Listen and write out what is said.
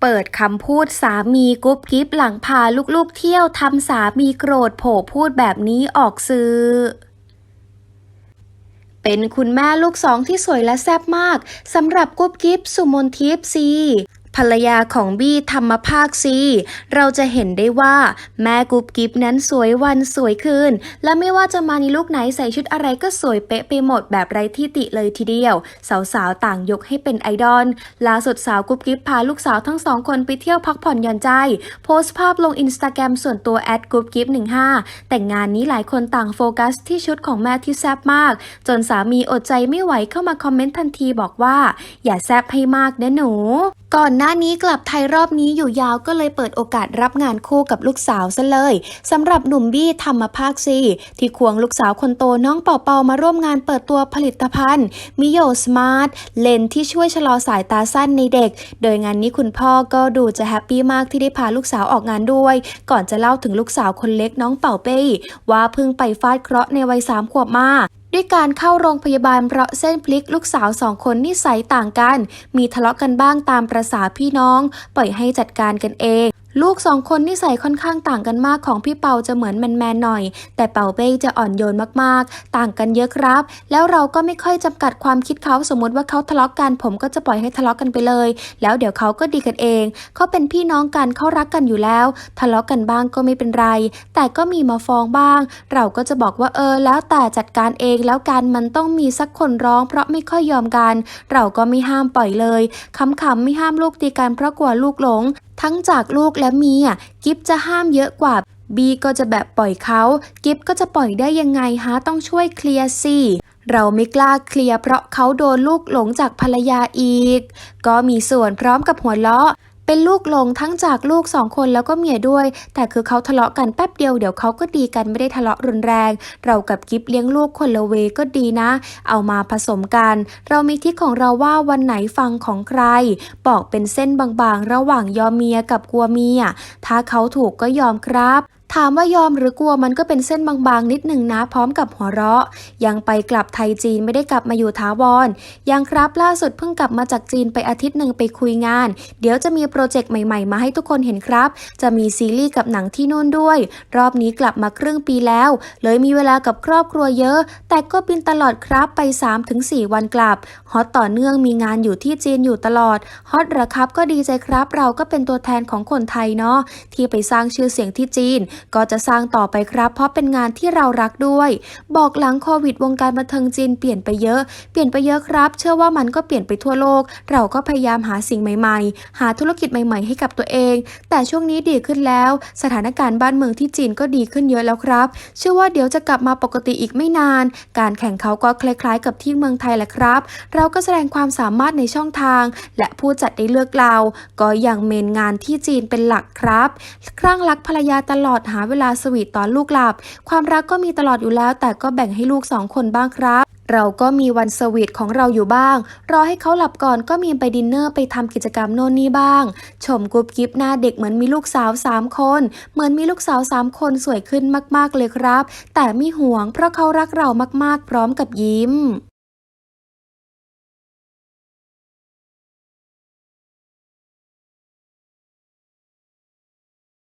เปิดคำพูดสามีกุ๊บกิ๊บหลังพาลูกๆเที่ยวทำสามีโกรธโผพูดแบบนี้ออกสื่อเป็นคุณแม่ลูกสองที่สวยและแซ่บมากสำหรับกุ๊บกิ๊บสุมนทิพย์ซี ภรรยาของบี้ธรรมภาคซีเราจะเห็นได้ว่าแม่กุ๊บกิ๊บนั้นสวยวันสวยคืน และไม่ว่าจะมาในลุคไหนใส่ชุดอะไรก็สวยเป๊ะไปหมดแบบไร้ที่ติเลยทีเดียว สาวๆ ต่างยกให้เป็นไอดอลล่าสุดสาวกุ๊บกิ๊บพาลูกสาวทั้งสองคนไปเที่ยวพักผ่อนหย่อนใจ โพสต์ภาพลงอินสตาแกรมส่วนตัวแอดกุ๊บกิ๊บ15แต่งงานนี้หลายคนต่างโฟกัสที่ชุดของแม่ที่แซ่บมาก จนสามีอดใจไม่ไหวเข้ามาคอมเมนต์ทันทีบอกว่า อย่าแซ่บให้มากนะหนูก่อนหน้านี้กลับไทยรอบนี้อยู่ยาวก็เลยเปิดโอกาสรับงานคู่กับลูกสาวซะเลยสำหรับหนุ่มบี้ธรรมภาคซีที่ควงลูกสาวคนโตน้องเป่าเปามาร่วมงานเปิดตัวผลิตภัณฑ์มิโยสมาร์ทเลนที่ช่วยชะลอสายตาสั้นในเด็ก โดยงานนี้คุณพ่อก็ดูจะแฮปปี้มากที่ได้พาลูกสาวออกงานด้วย ก่อนจะเล่าถึงลูกสาวคนเล็กน้องเป่าเป้ว่าเพิ่งไปฟาดเคราะห์ในวัยสามขวบมา ด้วยการเข้าโรงพยาบาลเพราะเส้นพลิกลูกสาวสองคนนิสัยต่างกัน มีทะเลาะกันบ้างตามประษาพี่น้อง ปล่อยให้จัดการกันเอง ลูกสองคนนิสัยค่อนข้างต่างกันมากของพี่เปาจะเหมือนแมนๆหน่อย แต่เปาเป้จะอ่อนโยนมากๆ ต่างกันเยอะครับ แล้วเราก็ไม่ค่อยจำกัดความคิดเขาสมมติว่าเขาทะเลาะกัน ผมก็จะปล่อยให้ทะเลาะกันไปเลย แล้วเดี๋ยวเขาก็ดีกันเองเขาเป็นพี่น้องกันเขารักกันอยู่แล้ว ทะเลาะกันบ้างก็ไม่เป็นไร แต่ก็มีมาฟ้องบ้าง เราก็จะบอกว่าเออ แล้วแต่จัดการเองแล้วกันมันต้องมีสักคนร้อง เพราะไม่ค่อยยอมกัน เราก็ไม่ห้ามปล่อยเลยคำๆไม่ห้ามลูกตีกันเพราะกลัวลูกหลง ทั้งจากลูกและเมียกิฟจะห้ามเยอะกว่าบีก็จะแบบปล่อยเขากิฟก็จะปล่อยได้ยังไงฮะต้องช่วยเคลียร์สิเราไม่กล้าเคลียร์เพราะเขาโดนลูกหลงจากภรรยาอีก ก็มีส่วนพร้อมกับหัวเราะ เป็นลูกหลงทั้งจากลูกสองคนแล้วก็เมียด้วย แต่คือเขาทะเลาะกันแป๊บเดียวเดี๋ยวเขาก็ดีกันไม่ได้ทะเลาะรุนแรง เรากับกิฟเลี้ยงลูกคนละเวก็ดีนะ เอามาผสมกัน เรามีทิศของเราว่าวันไหนฟังของใคร บอกเป็นเส้นบางๆ ระหว่างยอมเมียกับกลัวเมีย ถ้าเขาถูกก็ยอมครับ ถามว่ายอมหรือกลัวมันก็เป็นเส้นบางๆ นิดหนึ่งนะพร้อมกับหัวเราะ ยังไปกลับไทยจีนไม่ได้กลับมาอยู่ถาวรยังครับล่าสุดเพิ่งกลับมาจากจีนไปอาทิตย์หนึ่งไปคุยงาน เดี๋ยวจะมีโปรเจกต์ใหม่ๆ มาให้ทุกคนเห็นครับ จะมีซีรีส์กับหนังที่นู่นด้วย รอบนี้กลับมาครึ่งปีแล้ว เลยมีเวลากับครอบครัวเยอะ แต่ก็บินตลอดครับไป 3-4 วันกลับฮอตต่อเนื่องมีงานอยู่ที่จีนอยู่ตลอดฮอตหรอครับก็ดีใจครับ เราก็เป็นตัวแทนของคนไทยเนาะที่ไปสร้างชื่อเสียงที่จีนก็จะสร้างต่อไปครับ เพราะเป็นงานที่เรารักด้วย บอกหลังโควิดวงการบันเทิงจีนเปลี่ยนไปเยอะ เปลี่ยนไปเยอะครับ เชื่อว่ามันก็เปลี่ยนไปทั่วโลก เราก็พยายามหาสิ่งใหม่ ๆ หาธุรกิจใหม่ ๆ ให้กับตัวเอง แต่ช่วงนี้ดีขึ้นแล้ว สถานการณ์บ้านเมืองที่จีนก็ดีขึ้นเยอะแล้วครับ เชื่อว่าเดี๋ยวจะกลับมาปกติอีกไม่นาน การแข่งเขาก็คล้ายๆ กับที่เมืองไทยแหละครับ เราก็แสดงความสามารถในช่องทาง และผู้จัดได้เลือกเรา ก็ยังเมนงานที่จีนเป็นหลักครับ ครั่งรักภรรยาตลอดหาเวลาสวีทตอนลูกหลับ ความรักก็มีตลอดอยู่แล้ว แต่ก็แบ่งให้ลูกสองคนบ้างครับเราก็มีวันสวีทของเราอยู่บ้าง รอให้เขาหลับก่อนก็มีไปดินเนอร์ไปทำกิจกรรมโน่นนี่บ้าง ชมกุ๊บกิ๊บหน้าเด็กเหมือนมีลูกสาวสามคน เหมือนมีลูกสาวสามคนสวยขึ้นมากๆเลยครับ แต่ไม่ห่วงเพราะเขารักเรามากๆ พร้อมกับยิ้ม